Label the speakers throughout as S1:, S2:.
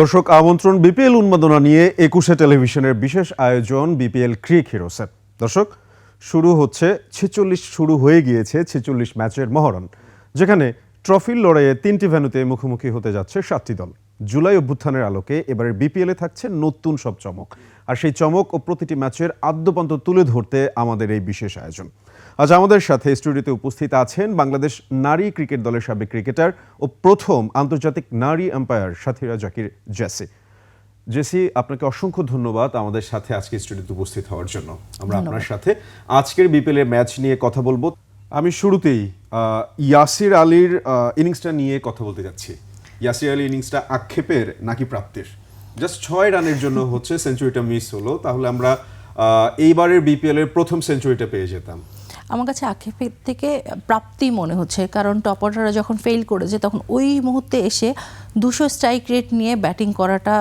S1: দর্শক, আমন্ত্রণ বিপিএল উন্মাদনা নিয়ে একুশে টেলিভিশনের বিশেষ আয়োজন বিপিএল ক্রিক হিরোসের দর্শক, শুরু হচ্ছে, ছেচল্লিশ শুরু হয়ে গিয়েছে ছেচল্লিশ ম্যাচের মহরণ, যেখানে ট্রফির লড়াইয়ে তিনটি ভেন্যুতে মুখোমুখি হতে যাচ্ছে সাতটি দল। জুলাই অভ্যুত্থানের আলোকে এবারের বিপিএলে থাকছে নতুন সব চমক, আর সেই চমক ও প্রতিটি ম্যাচের আদ্যপান্ত তুলে ধরতে আমাদের এই বিশেষ আয়োজন। আজ আমাদের সাথে স্টুডিওতে উপস্থিত আছেন বাংলাদেশ নারী ক্রিকেট দলের সাবেক ক্রিকেটার ও প্রথম আন্তর্জাতিক নারী আম্পায়ার সাথীরা জাকির জেসি। জেসি আপনাকে অসংখ্য ধন্যবাদ আমাদের সাথে আজকে স্টুডিওতে উপস্থিত হওয়ার জন্য। আমরা আপনার সাথে আজকের বিপিএল এর ম্যাচ নিয়ে কথা বলব। আমি শুরুতেই ইয়াসির আলীর ইনিংসটা নিয়ে কথা বলতে যাচ্ছি। ইয়াসির আলী ইনিংসটা আক্ষেপের নাকি প্রাপ্তির? জাস্ট ছয় রানের জন্য হচ্ছে সেঞ্চুরিটা মিস হলো তাহলে আমরা আহ, এইবারের বিপিএল এর প্রথম সেঞ্চুরিটা পেয়ে যেতাম।
S2: আমার কাছে আক্ষেপের থেকে প্রাপ্তি মনে হচ্ছে, কারণ টপাররা যখন ফেল করেছে, তখন ওই মুহূর্তে এসে দুশো স্ট্রাইক রেট নিয়ে ব্যাটিং করাটা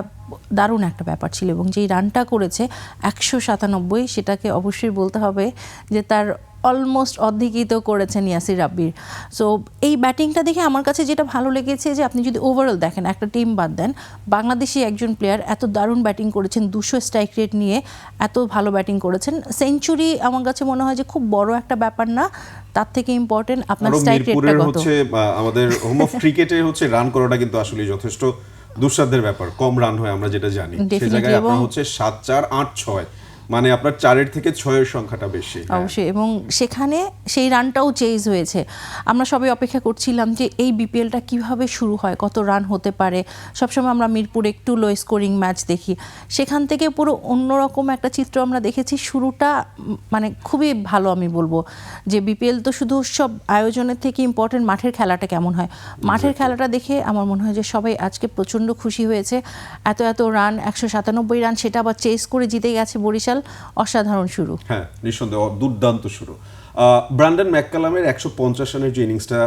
S2: দারুণ একটা ব্যাপার ছিল এবং যেই রানটা করেছে একশো সাতানব্বই সেটাকে অবশ্যই বলতে হবে যে তার অলমোস্ট অর্ধেকই তো করেছেন ইয়াসির রাব্বির সো এই ব্যাটিংটা দেখে আমার কাছে যেটা ভালো লেগেছে যে আপনি যদি ওভারঅল দেখেন একটা টিম বাদ দেন বাংলাদেশি একজন প্লেয়ার এত দারুণ ব্যাটিং করেছেন দুশো স্ট্রাইক রেট নিয়ে এত ভালো ব্যাটিং করেছেন। সেঞ্চুরি আমার কাছে মনে হয় যে খুব বড় একটা ব্যাপার না তার থেকে ইম্পর্টেন্ট আপনার স্ট্রাইক রেটটা কত?
S3: হচ্ছে আমাদের হোম অফ ক্রিকেটে হচ্ছে রান করাটা কিন্তু আসলে যথেষ্ট। দুঃসাধ্যের ব্যাপার কম রান হয় আমরা যেটা জানি। সে জায়গায় আপনার হচ্ছে সাত চার আট ছয়। মানে আপনার চারের থেকে ছয়ের সংখ্যাটা বেশি হ্যাঁ।
S2: অবশ্যই এবং সেখানে সেই রানটাও চেঞ্জ হয়েছে। আমরা সবাই অপেক্ষা করছিলাম যে এই বিপিএলটা কীভাবে শুরু হয় কত রান হতে পারে। সবসময় আমরা মিরপুর একটু লো স্কোরিং ম্যাচ দেখি। সেখান থেকে পুরো অন্যরকম একটা চিত্র আমরা দেখেছি। শুরুটা মানে খুবই ভালো আমি বলব। যে বিপিএল তো শুধু সব আয়োজনের থেকে ইম্পর্টেন্ট মাঠের খেলাটা কেমন হয়? মাঠের খেলাটা দেখে আমার মনে হয় যে সবাই আজকে প্রচণ্ড খুশি হয়েছে। এত এত রান একশো সাতানব্বই রান সেটা আবার চেস করে জিতে গেছে বরিশাল। অসাধারণ শুরু।
S3: হ্যাঁ নিঃসন্দেহ, দুর্দান্ত শুরু। ব্র্যান্ডন ম্যাককালামের একশো পঞ্চাশ রানের যে ইনিংসটা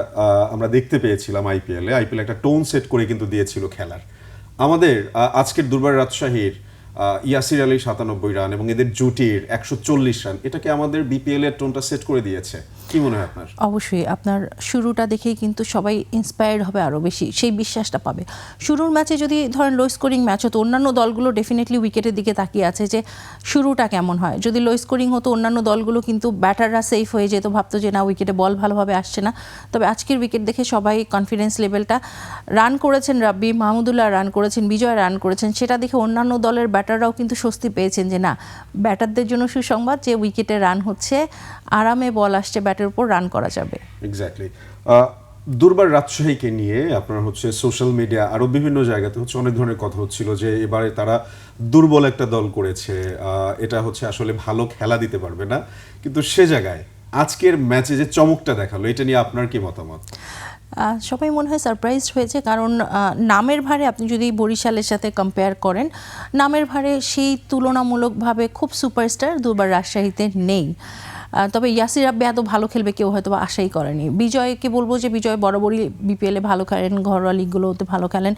S3: আমরা দেখতে পেয়েছিলাম আইপিএল আইপিএল একটা টোন সেট করে কিন্তু দিয়েছিল খেলার। আমাদের আজকের দুর্বার রাজশাহীর ইয়াসির আলী সাতানব্বই রান এবং এদের জুটির একশো চল্লিশ রান, এটাকে আমাদের বিপিএল এর টোনটা সেট করে দিয়েছে। কি মনে হয় আপনার?
S2: অবশ্যই, আপনার শুরুটা দেখেই কিন্তু সবাই ইন্সপায়ার্ড হবে আরও বেশি, সেই বিশ্বাসটা পাবে। শুরুর ম্যাচে যদি ধরেন লো স্কোরিং ম্যাচ হতো, অন্যান্য দলগুলো ডেফিনেটলি উইকেটের দিকে তাকিয়ে আছে যে শুরুটা কেমন হয়। যদি লো স্কোরিং হতো, অন্যান্য দলগুলো কিন্তু ব্যাটাররা সেফ হয়ে যেত, ভাবতো যে না উইকেটে বল ভালোভাবে আসছে না। তবে আজকের উইকেট দেখে সবাই কনফিডেন্স লেভেলটা রান করেছেন রাব্বি, মাহমুদুল্লাহ রান করেছেন, বিজয় রান করেছেন, সেটা দেখে অন্যান্য দলের ব্যাটাররাও কিন্তু স্বস্তি পেয়েছেন যে না ব্যাটারদের জন্য সুসংবাদ যে উইকেটে রান হচ্ছে, আরামে বল আসছে ব্যাটের উপর রান করা যাবে।
S3: এক্স্যাক্টলি দুর্বার রাজশাহীকে নিয়ে আপনার হচ্ছে সোশ্যাল মিডিয়া আরও বিভিন্ন জায়গাতে হচ্ছে অনেক ধরনের কথা হচ্ছিল যে এবারে তারা দুর্বল একটা দল করেছে। এটা হচ্ছে আসলে ভালো খেলা দিতে পারবে না। কিন্তু সে জায়গায় আজকের ম্যাচে যে চমকটা দেখাল এটা নিয়ে আপনার কি মতামত?
S2: সবাই মনে হয় সারপ্রাইজড হয়েছে কারণ নামের ভারে আপনি যদি বরিশালের সাথে কম্পেয়ার করেন নামের ভারে সেই তুলনামূলকভাবে খুব সুপারস্টার দুবার রাজশাহীতে নেই। তবে ইয়াসির রাব্বি এত ভালো খেলবে কেউ হয়তো আশাই করেনি। বিজয়কে বলব যে বিজয় বরাবরই বিপিএলে ভালো খেলেন ঘরোয়া লিগগুলোতে ভালো খেলেন।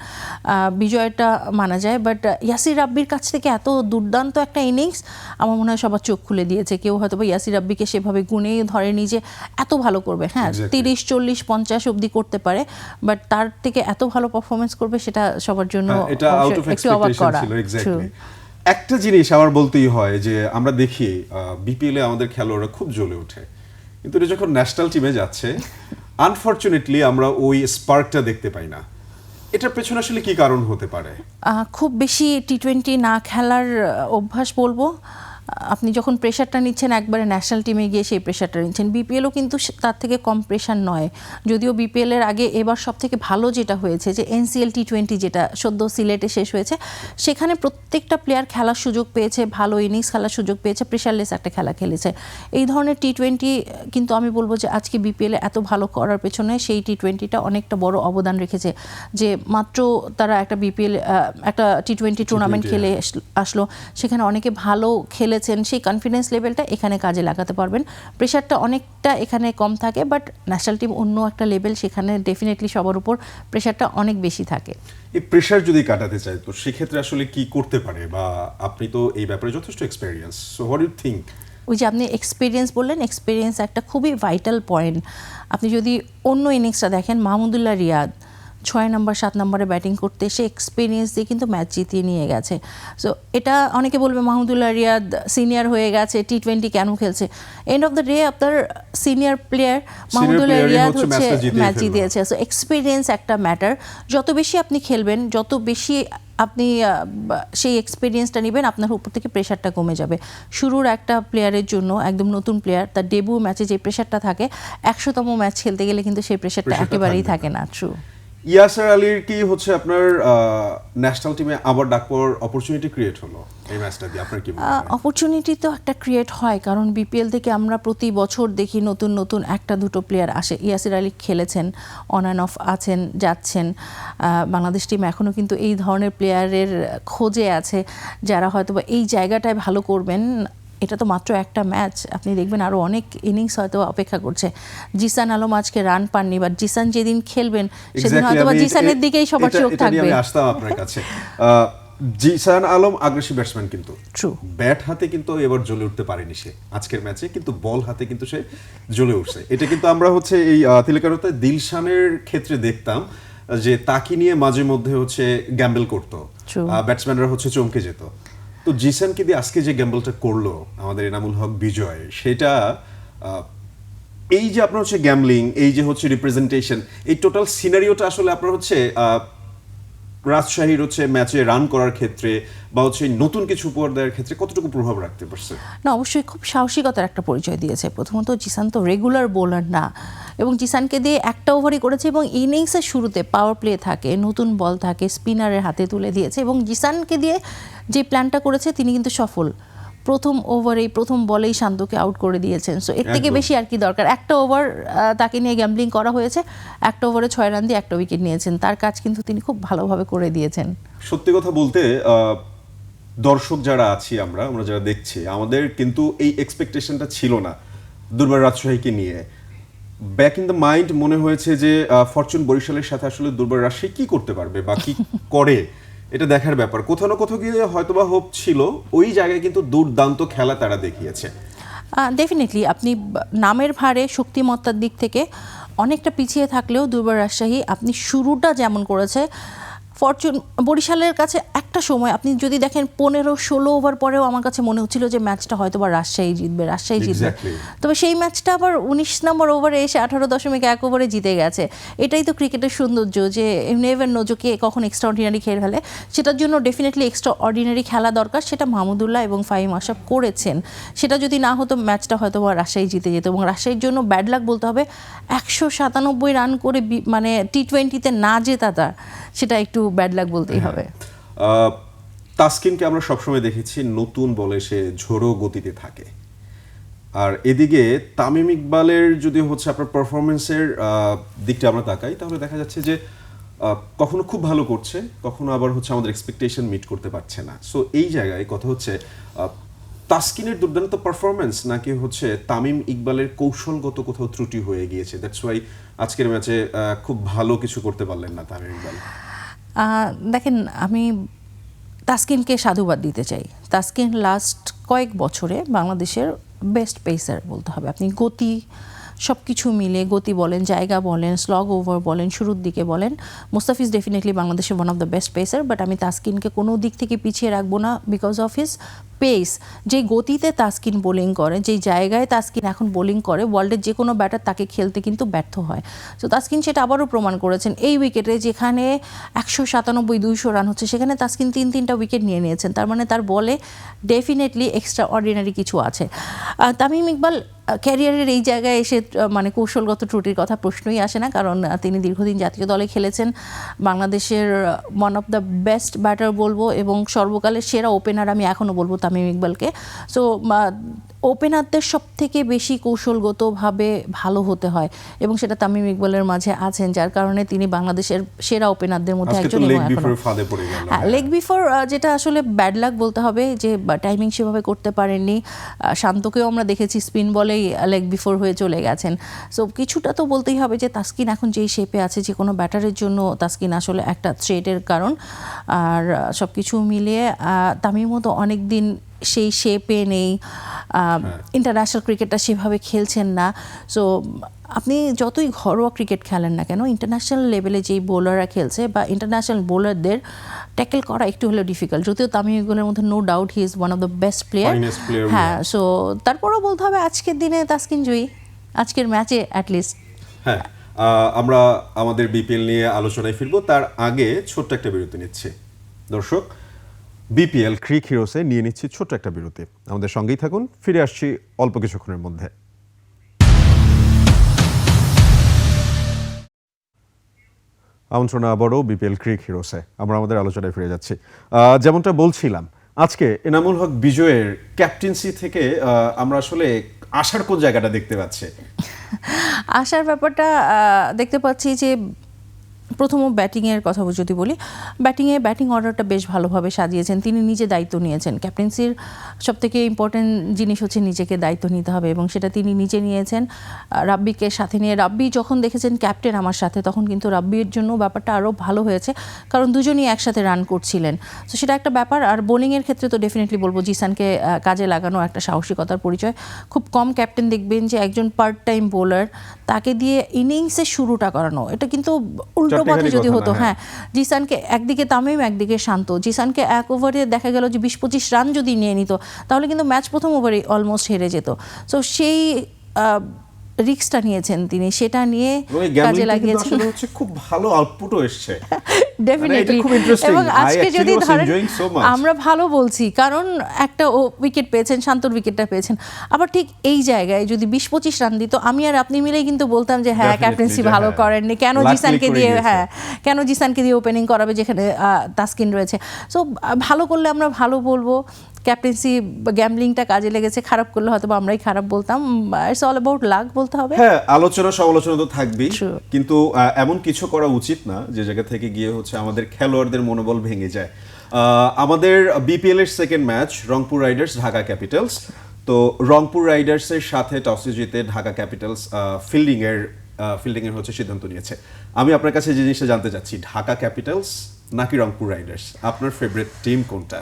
S2: বিজয়টা মানা যায় বাট ইয়াসির রাব্বির কাছ থেকে এত দুর্দান্ত একটা ইনিংস আমার মনে হয় সবার চোখ খুলে দিয়েছে। কেউ হয়তো বা ইয়াসির রাব্বিকে সেভাবে গুণে ধরেনি যে এত ভালো করবে। হ্যাঁ তিরিশ চল্লিশ পঞ্চাশ অবধি করতে পারে বাট তার থেকে এত ভালো পারফরমেন্স করবে সেটা সবার জন্য
S3: হ্যাঁ,
S2: একটু অবাক করা।
S3: একটা জিনিস আমার বলতেই হয় যে আমরা দেখি বিপিএল আমাদের খেলোয়াড়রা খুব জ্বলে ওঠে। কিন্তু এটা যখন ন্যাশনাল টিমে যাচ্ছে আনফরচুনেটলি আমরা ওই স্পার্কটা দেখতে পাই না। এটার পেছনে আসলে কি কারণ হতে পারে?
S2: খুব বেশি টি টোয়েন্টি না খেলার অভ্যাস বলব। আপনি যখন প্রেশারটা নিচ্ছেন একবারে ন্যাশনাল টিমে গিয়ে সেই প্রেশারটা নিচ্ছেন। বিপিএলও কিন্তু তার থেকে কম প্রেশার নয়। যদিও বিপিএলের আগে এবার সব থেকে ভালো যেটা হয়েছে যে এনসিএল টি টোয়েন্টি যেটা সদ্য সিলেটে শেষ হয়েছে সেখানে প্রত্যেকটা প্লেয়ার খেলার সুযোগ পেয়েছে ভালো ইনিংস খেলার সুযোগ পেয়েছে প্রেশারলেস একটা খেলা খেলেছে। এই ধরনের টি টোয়েন্টি কিন্তু আমি বলব যে আজকে বিপিএলে এত ভালো করার পেছনে সেই টি টোয়েন্টিটা অনেকটা বড় অবদান রেখেছে যে মাত্র তারা একটা বিপিএল একটা টি টোয়েন্টি টুর্নামেন্ট খেলে আসলো। সেখানে অনেকে ভালো খেলেছেন সেই কনফিডেন্স লেভেলটা এখানে কাজে লাগাতে পারবেন। প্রেশারটা অনেকটা এখানে কম থাকে বাট ন্যাশনাল টিম অন্য একটা লেভেল সেখানে ডেফিনেটলি সবার উপর প্রেশারটা অনেক বেশি থাকে।
S3: এই প্রেশার যদি কাটাতে চায় তো সেক্ষেত্রে আসলে কি করতে পারে? বা আপনি তো এই ব্যাপারে যথেষ্ট experience so what you think
S2: ওই যে আপনি এক্সপিরিয়েন্স বললেন এক্সপিরিয়েন্স একটা খুবই ভাইটাল পয়েন্ট আপনি যদি অন্য ইনিংসটা দেখেন মাহমুদুল্লাহ রিয়াদ ছয় নম্বর সাত নম্বরে ব্যাটিং করতে এসে এক্সপিরিয়েন্স দিয়ে কিন্তু ম্যাচ জিতিয়ে নিয়ে গেছে। সো এটা অনেকে বলবে মাহমুদুল্লাহ রিয়াদ সিনিয়র হয়ে গেছে টি টোয়েন্টি কেন খেলছে? এন্ড অফ দ্য ডে আপনার সিনিয়র প্লেয়ার মাহমুদুল্লাহ রিয়াদ
S3: হচ্ছে
S2: ম্যাচ জিতিয়েছে। সো এক্সপিরিয়েন্স একটা ম্যাটার যত বেশি আপনি খেলবেন যত বেশি আপনি সেই এক্সপিরিয়েন্সটা নেবেন আপনার উপর থেকে প্রেশারটা কমে যাবে। শুরুর একটা প্লেয়ারের জন্য একদম নতুন প্লেয়ার তার ডেবু ম্যাচে যে প্রেশারটা থাকে একশোতম ম্যাচ খেলতে গেলে কিন্তু সেই প্রেশারটা একেবারেই থাকে না। ট্রু
S3: ইয়াসার আলীর কি হচ্ছে আপনার ন্যাশনাল টিমে আবার ডাক পাওয়ার অপরচুনিটি ক্রিয়েট হলো এই ম্যাচটা দিয়ে? আপনার কি
S2: অপরচুনিটি তো একটা ক্রিয়েট হয়, কারণ বিপিএল থেকে আমরা প্রতি বছর দেখি নতুন নতুন একটা দুটো প্লেয়ার আসে। ইয়াসির আলী খেলেছেন অন অ্যান্ড অফ আছেন, যাচ্ছেন। বাংলাদেশ টিম এখনও কিন্তু এই ধরনের প্লেয়ারের খোঁজে আছে, যারা হয়তো এই জায়গাটায় ভালো করবেন। এটা তো মাত্র একটা ম্যাচ। আপনি দেখবেন আরও অনেক ইনিংস হয়তো অপেক্ষা করছে। জিসান আলম আজকে রান পাননি বা জিসান যেদিন খেলবেন সেদিন হয়তো বা জিসানের দিকেই সবার চোখ থাকবে।
S3: আসতাম আপনার কাছে। জিসান আলম আগ্রাসী ব্যাটসম্যান কিন্তু।
S2: True.
S3: ব্যাট হাতে কিন্তু এবার জ্বলে উঠতে পারেনি সে আজকের ম্যাচে কিন্তু বল হাতে কিন্তু সে জ্বলে উঠছে। এটা কিন্তু আমরা হচ্ছে এই তিলকারতে দিলশানের ক্ষেত্রে দেখতাম যে তাকে নিয়ে মাঝে মধ্যে হচ্ছে গ্যাম্বেল করতো. ব্যাটসম্যানরা হচ্ছে চমকে যেত। তো জিসানকে দিয়ে আজকে যে গ্যাম্বলটা করল, আমাদের এনামুল হক বিজয়, সেটা এই যে আপনার হচ্ছে গ্যামলিং এই যে হচ্ছে রিপ্রেজেন্টেশন এই টোটাল সিনারিওটা আসলে আপনার হচ্ছে রাজশাহীর হচ্ছে ম্যাচে রান করার ক্ষেত্রে বা হচ্ছে নতুন কিছু উপহার দেওয়ার ক্ষেত্রে কতটুকু প্রভাব রাখতে পারছে?
S2: না, অবশ্যই খুব সাহসিকতার একটা পরিচয় দিয়েছে। প্রথমত জিসান তো রেগুলার বোলার না এবং জিসানকে দিয়ে একটা ওভারই করেছে এবং ইনিংসের শুরুতে পাওয়ার প্লে থাকে, নতুন বল থাকে স্পিনারের হাতে তুলে দিয়েছে এবং জিসানকে দিয়ে যে প্ল্যানটা করেছে, তিনি কিন্তু সফল। প্রথম ওভারেই প্রথম বলেই শান্তকে আউট করে দিয়েছেন। সো এর থেকে বেশি আর কি দরকার। একটা ওভার তাকে নিয়ে গ্যাম্বলিং করা হয়েছে। একটা ওভারে ছয় রান দিয়ে একটা উইকেট নিয়েছেন। তার কাজ কিন্তু তিনি খুব ভালোভাবে করে দিয়েছেন।
S3: সত্যি কথা বলতে দর্শক যারা আছি আমরা আমরা যারা দেখছি আমাদের কিন্তু এই এক্সপেকটেশনটা ছিল না দুর্বার রাজশাহীকে নিয়ে। ব্যাক ইন দ্য মাইন্ড মনে হয়েছে যে ফরচুন বরিশালের সাথে আসলে দুর্বার রাজশাহী কি করতে পারবে বা কি করে? এটা দেখার ব্যাপার। কোথাও না কোথাও গিয়ে হয়তোবা হোপ ছিল, ওই জায়গায় কিন্তু দুর্দান্ত খেলা তারা দেখিয়েছে।
S2: ডেফিনেটলি আপনি নামের ভারে, শক্তিমত্তার দিক থেকে অনেকটা পিছিয়ে থাকলেও দুর্বার রাজশাহী আপনি শুরুটা যেমন করেছে ফরচুন বরিশালের কাছে একটা সময় আপনি যদি দেখেন পনেরো ষোলো ওভার পরেও আমার কাছে মনে হচ্ছিল যে ম্যাচটা হয়তো বা রাজশাহী জিতবে রাজশাহী জিতবে। তবে সেই ম্যাচটা আবার উনিশ নম্বর ওভারে এসে আঠারো দশমিক এক ওভারে জিতে গেছে। এটাই তো ক্রিকেটের সৌন্দর্য যে নেভার নোজোকে কখন এক্সট্রা অর্ডিনারি খেলে ফেলে। সেটার জন্য ডেফিনেটলি এক্সট্রা অর্ডিনারি খেলা দরকার সেটা মাহমুদুল্লাহ এবং ফাহিম আশরাফ করেছেন। সেটা যদি না হতো ম্যাচটা হয়তো বা রাজশাহী জিতে যেত এবং রাজশাহীর জন্য ব্যাড লাক বলতে হবে একশো সাতানব্বই রান করে বি- মানে টি টোয়েন্টিতে না জেতাটা সেটা একটু ব্যাড লাক বলতেই হবে।
S3: আহ, তাসকিনকে আমরা সবসময় দেখেছি নতুন বলে সে ঝোড়ো গতিতে থাকে। আর এদিকে তামিম ইকবালের যদি হচ্ছে আপনার পারফরমেন্সের দিকটা আমরা তাকাই তাহলে দেখা যাচ্ছে যে কখনো খুব ভালো করছে কখনো আবার হচ্ছে আমাদের এক্সপেকটেশন মিট করতে পারছে না। সো এই জায়গায় কথা হচ্ছে তাসকিনের দুর্দান্ত পারফরমেন্স নাকি হচ্ছে তামিম ইকবালের কৌশলগত কোথাও ত্রুটি হয়ে গিয়েছে? দ্যাটস ওয়াই আজকের ম্যাচে খুব ভালো কিছু করতে পারলেন না তামিম ইকবাল।
S2: দেখেন, আমি তাসকিনকে সাধুবাদ দিতে চাই। তাস্কিন লাস্ট কয়েক বছরে বাংলাদেশের বেস্ট পেসার বলতে হবে। আপনি গতি সব কিছু মিলে গতি বলেন, জায়গা বলেন স্লগ ওভার বলেন, শুরুর দিকে বলেন মুস্তাফিজ ডেফিনেটলি বাংলাদেশের one of the best pacer but আমি তাসকিনকে কোনো দিক থেকে পিছিয়ে রাখব না বিকজ অফ হিস পেস যে গতিতে তাসকিন বোলিং করে যেই জায়গায় তাসকিন এখন বোলিং করে ওয়ার্ল্ডের যে কোনো ব্যাটার তাকে খেলতে কিন্তু ব্যর্থ হয়। তো তাসকিন সেটা আবারও প্রমাণ করেছেন। এই উইকেটে যেখানে একশো সাতানব্বই, দুইশো রান হচ্ছে, সেখানে তাসকিন তিন, তিনটা উইকেট নিয়ে নিয়েছেন। তার মানে তার বলে ডেফিনেটলি এক্সট্রা অর্ডিনারি কিছু আছে। তামিম ইকবাল ক্যারিয়ারের এই জায়গায় এসে মানে কৌশলগত ত্রুটির কথা প্রশ্নই আসে না, কারণ তিনি দীর্ঘদিন জাতীয় দলে খেলেছেন। বাংলাদেশের one of the best batter বলব এবং সর্বকালের সেরা ওপেনার আমি এখনও বলব তামিম ইকবালকে সো ওপেনারদের সব থেকে বেশি কৌশলগতভাবে ভালো হতে হয়। এবং সেটা তামিম ইকবালের মাঝে আছেন যার কারণে তিনি বাংলাদেশের সেরা ওপেনারদের মধ্যে একজন হ্যাঁ লেগ বিফোর যেটা আসলে ব্যাড লাক বলতে হবে যে টাইমিং সেভাবে করতে পারেননি। শান্তকেও আমরা দেখেছি স্পিন বলেই লেগ বিফোর হয়ে চলে গেছেন। সো কিছুটা তো বলতেই হবে যে তাস্কিন এখন যেই শেপে আছে যে কোনো ব্যাটারের জন্য তাস্কিন আসলে একটা থ্রেটের কারণ। আর সব কিছু মিলিয়ে তামিমও তো অনেক দিন সেই শেপে নেই ইন্টারন্যাশনাল ক্রিকেটটা সেভাবে খেলছেন না। সো আপনি যতই ঘরোয়া ক্রিকেট খেলেন না কেন ইন্টারন্যাশনাল লেভেলে যেই বোলাররা খেলছে বা ইন্টারন্যাশনাল বোলারদের ট্যাকেল করা একটু হলেও ডিফিকাল্ট যদিও তামিম ইকবালের মধ্যে no doubt he is one of the best player হ্যাঁ সো তারপরেও বলতে হবে আজকের দিনে তাসকিন জয়ী। আজকের ম্যাচে অ্যাটলিস্ট
S3: হ্যাঁ আমরা আমাদের বিপিএল নিয়ে আলোচনায় ফিরবো। তার আগে ছোট্ট একটা বিরতি নিচ্ছি। দর্শক
S1: বিপিএল ক্রিক হিরোসে নিয়ে নিচ্ছি ছোট্ট একটা বিরতি। আমাদের সঙ্গেই থাকুন, ফিরে আসছি অল্প কিছুক্ষণের মধ্যে। আমন্ত্রণ আবারও বিপিএল ক্রিক হিরোসে আমরা আমাদের আলোচনায় ফিরে যাচ্ছি। যেমনটা বলছিলাম, আজকে
S3: এনামুল হক বিজয়ের ক্যাপ্টেন্সি থেকে আমরা আসলে আসার কোন জায়গাটা দেখতে পাচ্ছি?
S2: আসার ব্যাপারটা দেখতে পাচ্ছি যে প্রথম ব্যাটিংয়ের কথা যদি বলি, ব্যাটিংয়ে ব্যাটিং অর্ডারটা বেশ ভালোভাবে সাজিয়েছেন। তিনি নিজে দায়িত্ব নিয়েছেন। ক্যাপ্টেন্সির সব থেকে ইম্পর্টেন্ট জিনিস হচ্ছে নিজেকে দায়িত্ব নিতে হবে এবং সেটা তিনি নিজে নিয়েছেন। রাব্বিকে সাথে নিয়ে, রাব্বি যখন দেখেছেন ক্যাপ্টেন আমার সাথে, তখন কিন্তু রাব্বির জন্য ব্যাপারটা আরও ভালো হয়েছে। কারণ দুজনই একসাথে রান করছিলেন। তো সেটা একটা ব্যাপার। আর বোলিংয়ের ক্ষেত্রে তো ডেফিনেটলি বলব, জিসানকে কাজে লাগানো একটা সাহসিকতার পরিচয়। খুব কম ক্যাপ্টেন দেখবেন যে একজন পার্ট টাইম বোলার তাকে দিয়ে ইনিংসের শুরুটা করানো। এটা কিন্তু উল্টো পথে যদি হতো
S3: হ্যাঁ।
S2: হ্যাঁ। জিসানকে একদিকে তামিম একদিকে শান্ত। জিসানকে এক ওভারে দেখা গেল যে বিশ পঁচিশ রান যদি নিয়ে নিত তাহলে কিন্তু ম্যাচ প্রথম ওভারে অলমোস্ট হেরে যেত। সো সেই রিক্সটা নিয়েছেন তিনি সেটা নিয়ে কাজে লাগিয়েছেন।
S3: হচ্ছে খুব ভালো আউটপুটও এসছে।
S2: ডেফিনেটলি এবং আজকে যদি ধরেন. আমরা ভালো বলছি কারণ একটা উইকেট পেয়েছেন শান্তর উইকেটটা পেয়েছেন। আবার ঠিক এই জায়গায় যদি বিশ পঁচিশ রান দিত আমি আর আপনি মিলেই কিন্তু বলতাম যে হ্যাঁ ক্যাপ্টেন্সি ভালো
S3: হ্যাঁ,
S2: করেননি। কেন জিসানকে দিয়ে হ্যাঁ কেন জিসানকে দিয়ে ওপেনিং করাবে যেখানে তাসকিন রয়েছে? সো ভালো করলে আমরা ভালো বলব। ক্যাপ্টেন্সি গ্যামলিংটা কাজে লেগেছে খারাপ করলে হয়তো আমরাই খারাপ বলতাম ইটস অল অ্যাবাউট লাক বলতে হবে।
S3: হ্যাঁ আলোচনা সমালোচনা তো থাকবেই। কিন্তু এমন কিছু করা উচিত না যে জায়গা থেকে গিয়ে হচ্ছে আমাদের খেলোয়াড়দের মনোবল ভেঙে যায়। আমাদের বিপিএল এর second match Rangpur Riders Dhaka Capitals তো রংপুর রাইডার্সের সাথে টসে জিতে ঢাকা ক্যাপিটালস ফিল্ডিং এর ফিল্ডিং এর হচ্ছে সিদ্ধান্ত নিয়েছে। আমি আপনার কাছে যে জিনিসটা জানতে চাচ্ছি ঢাকা ক্যাপিটালস নাকি রংপুর রাইডার্স আপনার ফেভারিট টিম কোনটা?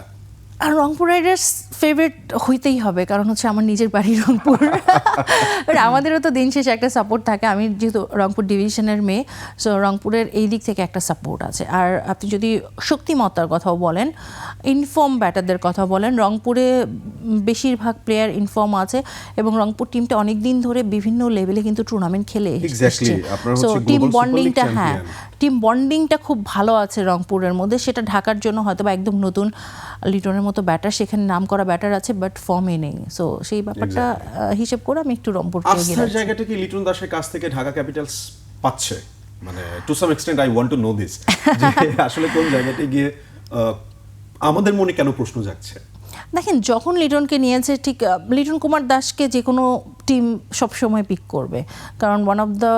S2: আর রংপুর রাইডার্স ফেভারিট হইতেই হবে কারণ হচ্ছে আমার নিজের বাড়ি রংপুর। আর আমাদেরও তো দিন শেষে একটা সাপোর্ট থাকে। আমি যেহেতু রংপুর ডিভিশনের মেয়ে সো রংপুরের এই দিক থেকে একটা সাপোর্ট আছে। আর আপনি যদি শক্তিমত্তার কথাও বলেন ইনফর্ম ব্যাটারদের কথা বলেন রংপুরে বেশিরভাগ প্লেয়ার ইনফর্ম আছে এবং রংপুর টিমটা অনেক দিন ধরে বিভিন্ন লেভেলে কিন্তু টুর্নামেন্ট খেলে
S3: আপনারা
S2: সো টিম বন্ডিংটা হ্যাঁ। টিম বন্ডিংটা খুব ভালো আছে রংপুরের মধ্যে। সেটা ঢাকার জন্য হয়তো বা একদম নতুন লিটনের মতো ব্যাটার সেখানে নাম করা ব্যাটার আছে বাট ফর্মে নেই। সো সেই ব্যাপারটা হিসেব করে আমি একটু রংপুর।
S3: জায়গাটা কি লিটন দাসের কাছ থেকে ঢাকা ক্যাপিটালস পাচ্ছে? মানে to some extent I want to know this আসলে কোন জায়গাতে গিয়ে আমাদের মনে কেন প্রশ্ন জাগছে?
S2: দেখেন যখন লিটনকে নিয়েছে ঠিক লিটন কুমার দাসকে যে কোনো টিম সবসময় পিক করবে। কারণ one of the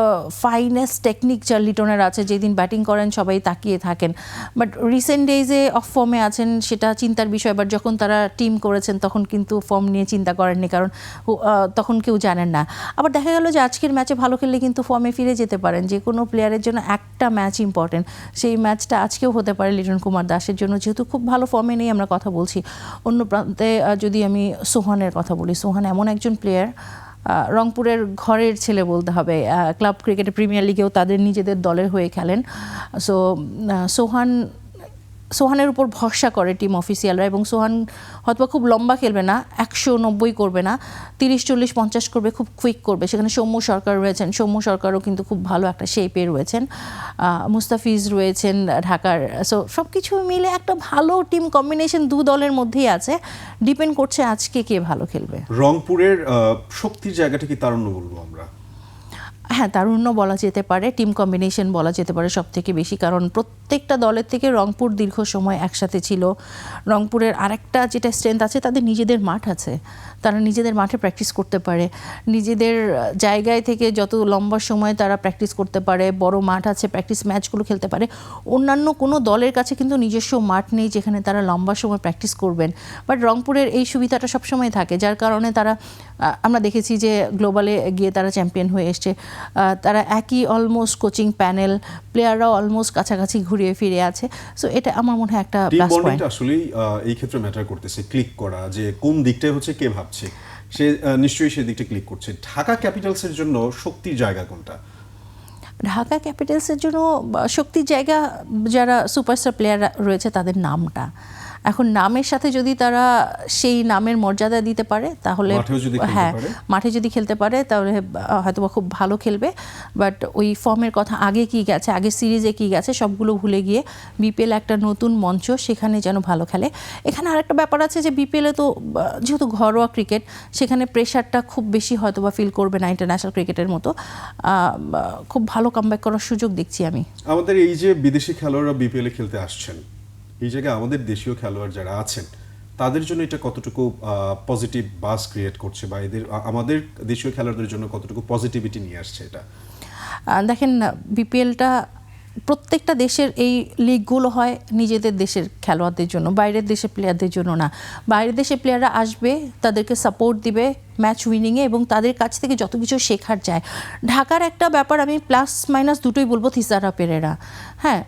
S2: finest technique যা লিটনের আছে, যেদিন ব্যাটিং করেন সবাই তাকিয়ে থাকেন। বাট রিসেন্ট ডেজে অফ ফর্মে আছেন, সেটা চিন্তার বিষয় বাট যখন তারা টিম করেছেন, তখন কিন্তু ফর্ম নিয়ে চিন্তা করেননি, কারণ তখন কেউ জানেন না। আবার দেখা গেল যে আজকের ম্যাচে ভালো খেললে কিন্তু ফর্মে ফিরে যেতে পারেন। যে কোনো প্লেয়ারের জন্য একটা ম্যাচ ইম্পর্টেন্ট সেই ম্যাচটা আজকেও হতে পারে লিটন কুমার দাসের জন্য। যেহেতু খুব ভালো ফর্মে নেই, আমরা কথা বলছি। অন্য প্রান্তে যদি আমি সোহানের কথা বলি, সোহান এমন একজন প্লেয়ার রংপুরের ঘরের ছেলে বলতে হবে। ক্লাব ক্রিকেটে প্রিমিয়ার লিগেও তাদের নিজেদের দলের হয়ে খেলেন। সো সোহান সোহানের উপর ভরসা করে টিম অফিসিয়ালরা এবং সোহান হয়তো খুব লম্বা খেলবে না, একশো নব্বই করবে না, তিরিশ চল্লিশ পঞ্চাশ করবে, খুব কুইক করবে। সেখানে সৌম্য সরকার রয়েছেন, সৌম্য সরকারও কিন্তু খুব ভালো একটা শেপে রয়েছেন। মুস্তাফিজ রয়েছেন ঢাকার সো সব কিছু মিলে একটা ভালো টিম কম্বিনেশন দু দলের মধ্যেই আছে। ডিপেন্ড করছে আজকে কে ভালো খেলবে।
S3: রংপুরের শক্তির জায়গাটা কি তারুণ্য বলব আমরা?
S2: হ্যাঁ তারুণ্য বলা যেতে পারে টিম কম্বিনেশন বলা যেতে পারে সব থেকে বেশি। কারণ প্রত্যেকটা দলের থেকে রংপুর দীর্ঘ সময় একসাথে ছিল। রংপুরের আরেকটা যেটা স্ট্রেংথ আছে, তাদের নিজেদের মাঠ আছে। তারা নিজেদের মাঠে প্র্যাকটিস করতে পারে। নিজেদের জায়গায় থেকে যত লম্বা সময় তারা প্র্যাকটিস করতে পারে, বড় মাঠ আছে প্র্যাকটিস ম্যাচগুলো খেলতে পারে। অন্যান্য কোনো দলের কাছে কিন্তু নিজস্ব মাঠ নেই যেখানে তারা লম্বা সময় প্র্যাকটিস করবেন। বাট রংপুরের এই সুবিধাটা সবসময় থাকে, যার কারণে তারা আমরা দেখেছি যে গ্লোবালে গিয়ে তারা চ্যাম্পিয়ন হয়ে এসছে। তারা একই অলমোস্ট কোচিং প্যানেল প্লেয়াররাও অলমোস্ট কাছাকাছি ঘুরিয়ে ফিরে আছে। সো এটা আমার মনে হয় একটা প্লাস পয়েন্ট
S3: আসলেই এই ক্ষেত্রে ম্যাটার করতেছে। ক্লিক করা যে কোন দিকটাই হচ্ছে কে ভাবছে। সে নিশ্চয়ই সেই দিকটা ক্লিক করছে। ঢাকা ক্যাপিটালসের জন্য শক্তির জায়গা কোনটা?
S2: ঢাকা ক্যাপিটালসের জন্য শক্তির জায়গা যারা সুপারস্টার প্লেয়ার রয়েছে তাদের নামটা। এখন নামের সাথে যদি তারা সেই নামের মর্যাদা দিতে পারে তাহলে হ্যাঁ মাঠে যদি খেলতে পারে তাহলে হয়তো খুব ভালো খেলবে। বাট ওই ফর্মের কথা আগে কি গেছে আগে সিরিজে কি গেছে সবগুলো ভুলে গিয়ে বিপিএল একটা নতুন মঞ্চ সেখানে যেন ভালো খেলে। এখানে আরেকটা ব্যাপার আছে যে বিপিএলে তো যেহেতু ঘরোয়া ক্রিকেট সেখানে প্রেশারটা খুব বেশি হয়তো বা ফিল করবে না ইন্টারন্যাশনাল ক্রিকেটের মতো। খুব ভালো কামব্যাক করার সুযোগ দেখছি আমি।
S3: আমাদের এই যে বিদেশি খেলোয়াড়রা বিপিএল খেলতে আসছেন এই জায়গায় আমাদের দেশীয় খেলোয়াড় যারা আছেন, তাদের জন্য এটা কতটুকু পজিটিভ বাস ক্রিয়েট করছে বা এদের আমাদের দেশীয় খেলোয়াড়দের জন্য কতটুকু পজিটিভিটি নিয়ে আসছে এটা?
S2: দেখেন বিপিএলটা প্রত্যেকটা দেশের এই লিগগুলো হয় নিজেদের দেশের খেলোয়াড়দের জন্য, বাইরের দেশের প্লেয়ারদের জন্য না। বাইরের দেশের প্লেয়াররা আসবে, তাদেরকে সাপোর্ট দিবে ম্যাচ উইনিংয়ে এবং তাদের কাছ থেকে যত কিছু শেখার যায়। ঢাকার একটা ব্যাপার আমি প্লাস মাইনাস দুটোই বলব, থিসারা পেরেরা। হ্যাঁ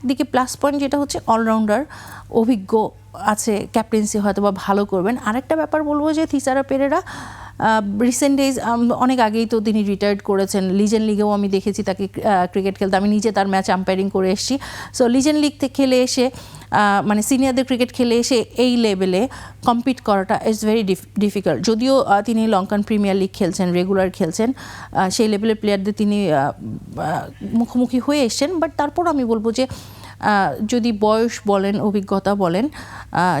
S2: একদিকে প্লাস পয়েন্ট যেটা হচ্ছে অলরাউন্ডার অভিজ্ঞ আছে ক্যাপ্টেন্সি হয়তো বা ভালো করবেন। আরেকটা ব্যাপার বলব যে থিসারা পেরেরা রিসেন্ট ডেজ অনেক আগেই তো তিনি রিটায়ার্ড করেছেন। লিজেন লিগেও আমি দেখেছি তাকে ক্রিকেট খেলতে। আমি নিজে তার ম্যাচ আম্পায়ারিং করে এসেছি। সো লিজেন লিগ থেকে খেলে এসে মানে সিনিয়রদের ক্রিকেট খেলে এসে এই লেভেলে কম্পিট করাটা ইজ ভেরি ডিফিকাল্ট যদিও তিনি লঙ্কান প্রিমিয়ার লিগ খেলছেন রেগুলার খেলছেন সেই লেভেলের প্লেয়ারদের তিনি মুখোমুখি হয়ে এসছেন বাট তারপর আমি বলব যে যদি বয়স বলেন, অভিজ্ঞতা বলেন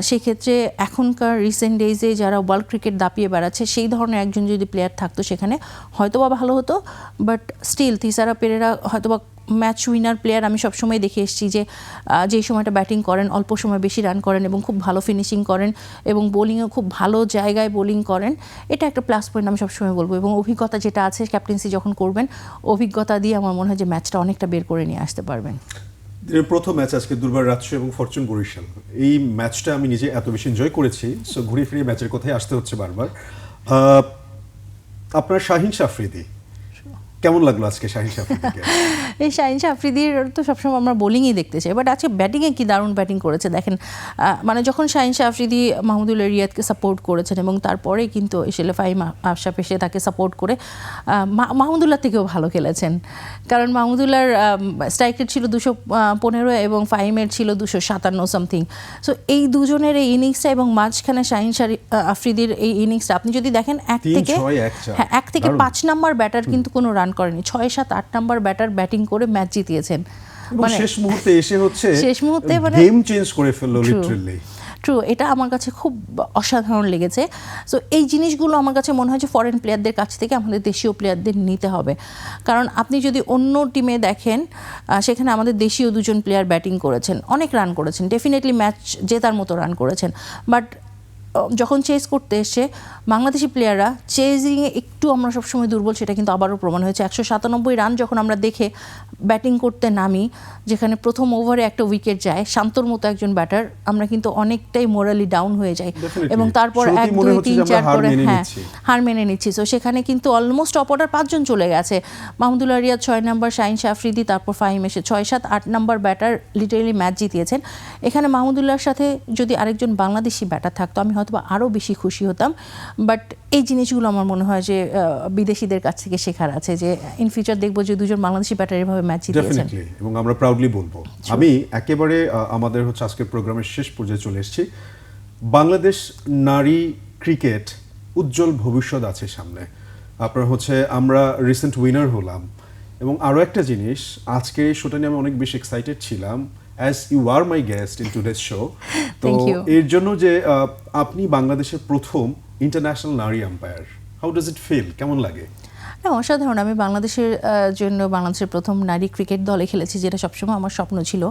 S2: সেক্ষেত্রে এখনকার রিসেন্ট ডেজে যারা ওয়ার্ল্ড ক্রিকেট দাপিয়ে বেড়াচ্ছে, সেই ধরনের একজন যদি প্লেয়ার থাকতো সেখানে হয়তোবা ভালো হতো বাট স্টিল থিসারা পেরেরা হয়তোবা ম্যাচ উইনার প্লেয়ার আমি সবসময় দেখে এসেছি যে যেই সময়টা ব্যাটিং করেন, অল্প সময় বেশি রান করেন এবং খুব ভালো ফিনিশিং করেন এবং বোলিংয়ে খুব ভালো জায়গায় বোলিং করেন, এটা একটা প্লাস পয়েন্ট আমি সবসময় বলব এবং অভিজ্ঞতা যেটা আছে ক্যাপ্টেন্সি যখন করবেন, অভিজ্ঞতা দিয়ে আমার মনে হয় যে ম্যাচটা অনেকটা বের করে নিয়ে আসতে পারবেন।
S3: দিনের প্রথম ম্যাচ আজকে দুর্বার রাজশাহী এবং ফরচুন বরিশাল এই ম্যাচটা আমি নিজে এত বেশি এনজয় করেছি সো ঘুরে ফিরে ম্যাচের কথাই আসতে হচ্ছে বারবার। আপনার শাহিন সাফরিদি কেমন লাগল আজকে শাহিন সাফরিদিকে
S2: এই শাহিন আফ্রিদির তো সবসময় আমরা বোলিংই দেখতে চাই বাট আজকে ব্যাটিংয়ে কি দারুণ ব্যাটিং করেছে দেখেন মানে যখন শাহিন আফ্রিদি মাহমুদুল রিয়াদকে সাপোর্ট করেছেন এবং তারপরে কিন্তু এসেলে ফাহিম আশরাফ এসে তাকে সাপোর্ট করে মাহমুদুল্লাহ থেকেও ভালো খেলেছেন। কারণ মাহমুদুল্লাহর স্ট্রাইক রেট ছিল দুশো পনেরো এবং ফাহিমের ছিল দুশো সাতান্ন সামথিং সো এই দুজনের এই ইনিংসটা এবং মাঝখানে শাহিন আফ্রিদির এই ইনিংসটা আপনি যদি দেখেন এক থেকে হ্যাঁ এক থেকে পাঁচ নাম্বার ব্যাটার কিন্তু কোনো রান করেনি। ছয় সাত আট নাম্বার ব্যাটার ব্যাটিং করে ম্যাচ জিতিয়েছেন।
S3: এবং শেষ মুহূর্তে এসে হচ্ছে
S2: শেষ মুহূর্তে মানে-
S3: গেম চেঞ্জ করে ফেলল লিটারেলি
S2: ট্রু এটা আমার কাছে খুব অসাধারণ লেগেছে। সো এই জিনিসগুলো আমার কাছে মনে হয় যে ফরেন প্লেয়ারদের কাছ থেকে আমাদের দেশীয় প্লেয়ারদের নিতে হবে। কারণ আপনি যদি অন্য টিমে দেখেন সেখানে আমাদের দেশীয় দুজন প্লেয়ার ব্যাটিং করেছেন অনেক রান করেছেন ডেফিনেটলি ম্যাচ জেতার মতো রান করেছেন। বাট যখন চেস করতে এসে বাংলাদেশি প্লেয়াররা চেজিংয়ে একটু আমরা সবসময় দুর্বল সেটা কিন্তু আবারও প্রমাণ হয়েছে। একশো সাতানব্বই রান যখন আমরা দেখে ব্যাটিং করতে নামি যেখানে প্রথম ওভারে একটা উইকেট যায় শান্তর মতো একজন ব্যাটার আমরা কিন্তু অনেকটাই মোরালি ডাউন হয়ে যাই। এবং তারপর এক দুই তিন চার করে হ্যাঁ হার মেনে নিচ্ছি। তো সেখানে কিন্তু অলমোস্ট টপ অর্ডার পাঁচজন চলে গেছে। মাহমুদুল্লাহ রিয়াদ ছয় নম্বর শাহিন শাফরিদি তারপর ফাহিম এসে ছয় সাত আট নম্বর ব্যাটার লিটারেলি ম্যাচ জিতিয়েছেন। এখানে মাহমুদুল্লাহর সাথে যদি আরেকজন বাংলাদেশি ব্যাটার থাকতো আমি হয়তো বা আরও বেশি খুশি হতাম। বাট এই জিনিসগুলো আমার মনে হয় যে বিদেশিদের কাছ থেকে শেখার আছে যে ইন ফিউচার দেখব যে দুজন বাংলাদেশি ব্যাটার এভাবে ম্যাচ জিতিয়েছেন
S3: এবং আমরা প্রাউডলি বলব। আমি একেবারে আমাদের হচ্ছে আজকের প্রোগ্রামের শেষ পর্যায়ে চলে এসেছি। বাংলাদেশ নারী ক্রিকেট উজ্জ্বল ভবিষ্যৎ আছে সামনে। আপনার হচ্ছে আমরা রিসেন্ট উইনার হলাম। এবং আরও একটা জিনিস আজকে এই শোটা নিয়ে আমি অনেক বেশি এক্সাইটেড ছিলাম। As you are my guest in today's show তো এর জন্য যে আপনি বাংলাদেশের প্রথম ইন্টারন্যাশনাল নারী umpire how does it feel কেমন লাগে?
S2: না, অসাধারণ। আমি বাংলাদেশের জন্য বাংলাদেশের প্রথম নারী ক্রিকেট দলে খেলেছি, যেটা সবসময় আমার স্বপ্ন ছিল।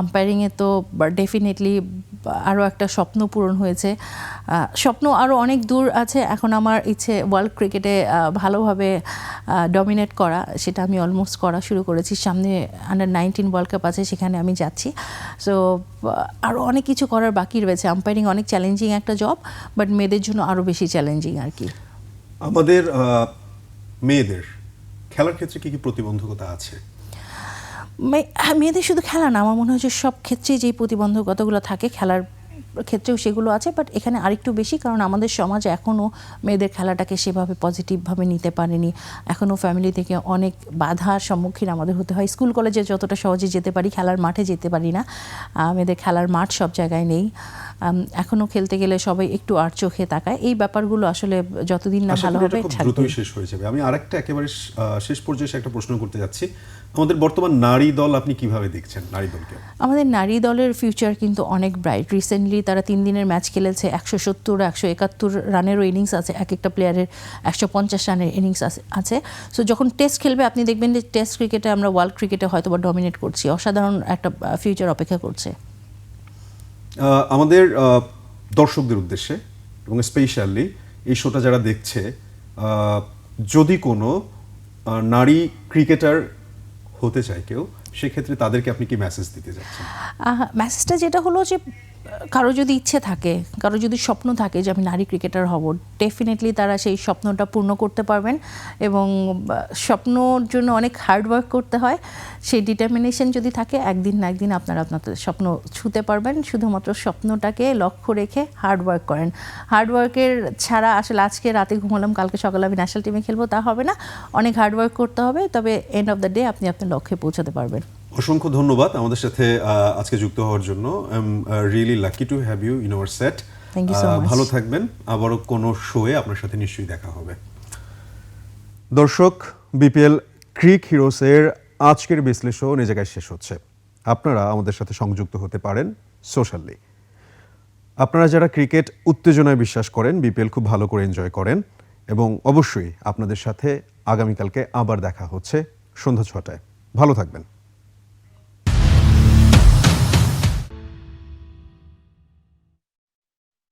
S2: আম্পায়ারিংয়ে তো ডেফিনেটলি আরও একটা স্বপ্ন পূরণ হয়েছে। স্বপ্ন আরও অনেক দূর আছে। এখন আমার ইচ্ছে ওয়ার্ল্ড ক্রিকেটে ভালোভাবে ডমিনেট করা। সেটা আমি অলমোস্ট করা শুরু করেছি। সামনে আন্ডার নাইনটিন ওয়ার্ল্ড কাপ আছে, সেখানে আমি যাচ্ছি। সো আরও অনেক কিছু করার বাকি রয়েছে। আম্পায়ারিং অনেক চ্যালেঞ্জিং একটা জব বাট মেয়েদের জন্য আরও বেশি চ্যালেঞ্জিং আর কি।
S3: আমাদের মেয়েদের খেলার ক্ষেত্রে কি কি প্রতিবন্ধকতা আছে?
S2: মেয়েদের শুধু খেলা না, আমার মনে হয় যে সব ক্ষেত্রেই যেই প্রতিবন্ধকতাগুলো থাকে, খেলার ক্ষেত্রেও সেগুলো আছে বাট এখানে আরেকটু বেশি কারণ আমাদের সমাজ এখনও মেয়েদের খেলাটাকে সেভাবে পজিটিভভাবে নিতে পারেনি। এখনও ফ্যামিলি থেকে অনেক বাধার সম্মুখীন আমাদের হতে হয়। স্কুল কলেজে যতটা সহজে যেতে পারি খেলার মাঠে যেতে পারি না। মেয়েদের খেলার মাঠ সব জায়গায় নেই। এখনও খেলতে গেলে সবাই একটু আর চোখে তাকায়। এই ব্যাপারগুলো আসলে যতদিন না ভালো হবে
S3: দ্রুতই শেষ হয়ে যাবে। আমি আরেকটা একেবারে শেষ পর্যায়ে একটা প্রশ্ন করতে যাচ্ছি। আমাদের বর্তমান নারী দল আপনি কীভাবে দেখছেন? নারী দলকে?
S2: আমাদের নারী দলের ফিউচার কিন্তু অনেক ব্রাইট রিসেন্টলি তারা তিন দিনের ম্যাচ খেলেছে একশো সত্তর একশো একাত্তর রানেরও ইনিংস আছে এক একটা প্লেয়ারের একশো পঞ্চাশ রানের ইনিংস আছে। সো যখন টেস্ট খেলবে আপনি দেখবেন যে টেস্ট ক্রিকেটে আমরা ওয়ার্ল্ড ক্রিকেটে হয়তো বা ডমিনেট করছি। অসাধারণ একটা ফিউচার অপেক্ষা করছে।
S3: আমাদের দর্শকদের উদ্দেশ্যে এবং স্পেশালি এই শোটা যারা দেখছে যদি কোনো নারী ক্রিকেটার হতে চায় কেউ সেক্ষেত্রে তাদেরকে আপনি কি মেসেজ দিতে যাচ্ছেন?
S2: মেসেজটা যেটা হলো যে কারও যদি ইচ্ছে থাকে কারও যদি স্বপ্ন থাকে যে আমি নারী ক্রিকেটার হব ডেফিনেটলি তারা সেই স্বপ্নটা পূর্ণ করতে পারবেন এবং স্বপ্নর জন্য অনেক হার্ড ওয়ার্ক করতে হয়। সেই ডিটারমিনেশন যদি থাকে, একদিন না একদিন আপনারা আপনাদের স্বপ্ন ছুতে পারবেন। শুধুমাত্র স্বপ্নটাকে লক্ষ্য রেখে হার্ড ওয়ার্ক করেন। হার্ড ওয়ার্কের ছাড়া আসলে আজকে রাতে ঘুমালাম, কালকে সকালে আমি ন্যাশনাল টিমে খেলব, তা হবে না। অনেক হার্ড ওয়ার্ক করতে হবে, তবে এন্ড অফ দ্য ডে আপনি আপনার লক্ষ্যে পৌঁছাতে পারবেন।
S3: অসংখ্য ধন্যবাদ আমাদের সাথে আজকে যুক্ত হওয়ার জন্য। I am really lucky to have you in our set. ভালো থাকবেন। আবারও কোনো শোয়ে আপনার সাথে নিশ্চয়ই দেখা হবে।
S1: দর্শক বিপিএল ক্রিক হিরোসের আজকের বিশ্লেষণ এই জায়গায় শেষ হচ্ছে। আপনারা আমাদের সাথে সংযুক্ত হতে পারেন সোশ্যালি আপনারা যারা ক্রিকেট উত্তেজনায় বিশ্বাস করেন বিপিএল খুব ভালো করে এনজয় করেন এবং অবশ্যই আপনাদের সাথে আগামীকালকে আবার দেখা হচ্ছে সন্ধ্যা ছটায়। ভালো থাকবেন।